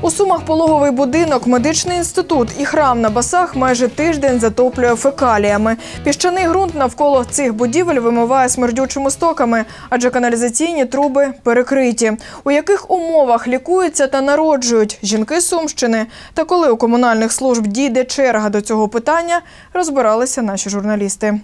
У Сумах пологовий будинок, медичний інститут і храм на басах майже тиждень затоплює фекаліями. Піщаний ґрунт навколо цих будівель вимиває смердючими стоками, адже каналізаційні труби перекриті. У яких умовах лікуються та народжують жінки Сумщини? Та коли у комунальних служб дійде черга до цього питання, розбиралися наші журналісти.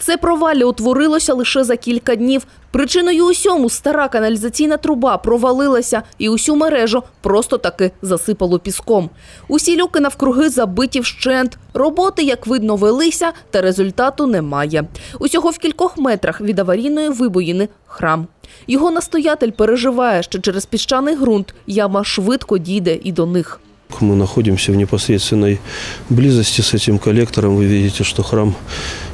Це провалля утворилося лише за кілька днів. Причиною усьому стара каналізаційна труба провалилася і усю мережу просто таки засипало піском. Усі люки навкруги забиті вщент. Роботи, як видно, велися, та результату немає. Усього в кількох метрах від аварійної вибоїни храм. Його настоятель переживає, що через піщаний ґрунт яма швидко дійде і до них. Мы находимся в непосредственной близости с этим коллектором. Вы видите, что храм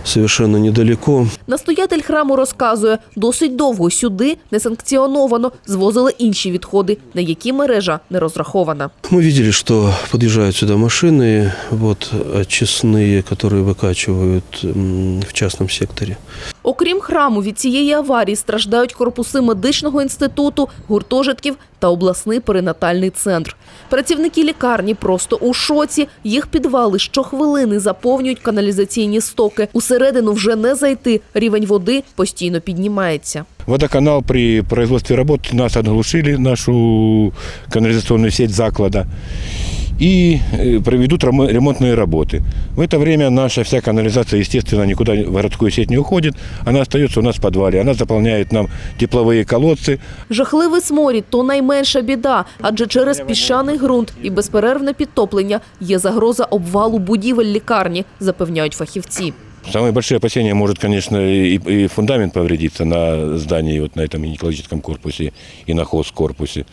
совершенно недалеко. Настоятель храму розказує, досить довго сюди несанкціоновано звозили інші відходи, на які мережа не розрахована. Мы видели, что подъезжают сюда машины, вот, очистные, которые выкачивают м, в частном секторе. Окрім храму, від цієї аварії страждають корпуси медичного інституту, гуртожитків та обласний перинатальний центр. Працівники лікарні просто у шоці. Їх підвали щохвилини заповнюють каналізаційні стоки. Усередину вже не зайти. Рівень води постійно піднімається. Водоканал при производстве работ нас отглушили, нашу канализационную сеть заклада, и э, проведут рамо- ремонтные работы. В это время наша вся канализация, естественно, никуда в городскую сеть не уходит, она остается у нас в подвале, она заполняет нам тепловые колодцы, Жахливий сморід – то найменша біда, адже через піщаний ґрунт і безперервне підтоплення є загроза обвалу будівель лікарні, запевняють фахівці. Самые большие опасения может, конечно, и, и фундамент повредиться на здании, вот на этом гинекологическом корпусе и на хозкорпусе.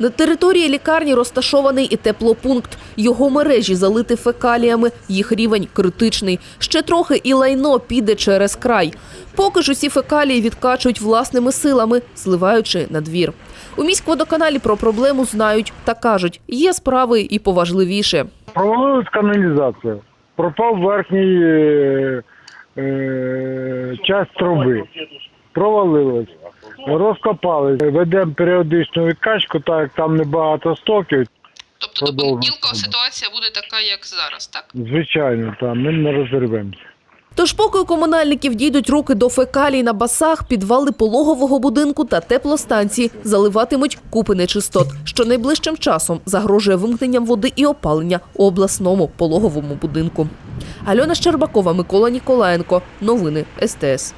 На території лікарні розташований і теплопункт. Його мережі залити фекаліями, їх рівень критичний. Ще трохи і лайно піде через край. Поки ж усі фекалії відкачують власними силами, зливаючи на двір. У міськводоканалі про проблему знають та кажуть, є справи і поважливіше. Провалилась каналізація. Пропав верхній е, е, часть труби. Провалилась. Розкопали. Ведемо періодичну відкачку, так як там небагато стоків. Тобто до Продовжуємо. понеділка ситуація буде така, як зараз, так? Звичайно, там ми не розірвемося. Тож поки у комунальників дійдуть руки до фекалій на басах, підвали пологового будинку та теплостанції заливатимуть купи нечистот, що найближчим часом загрожує вимкненням води і опалення у обласному пологовому будинку. Альона Щербакова, Микола Ніколаєнко. Новини СТС.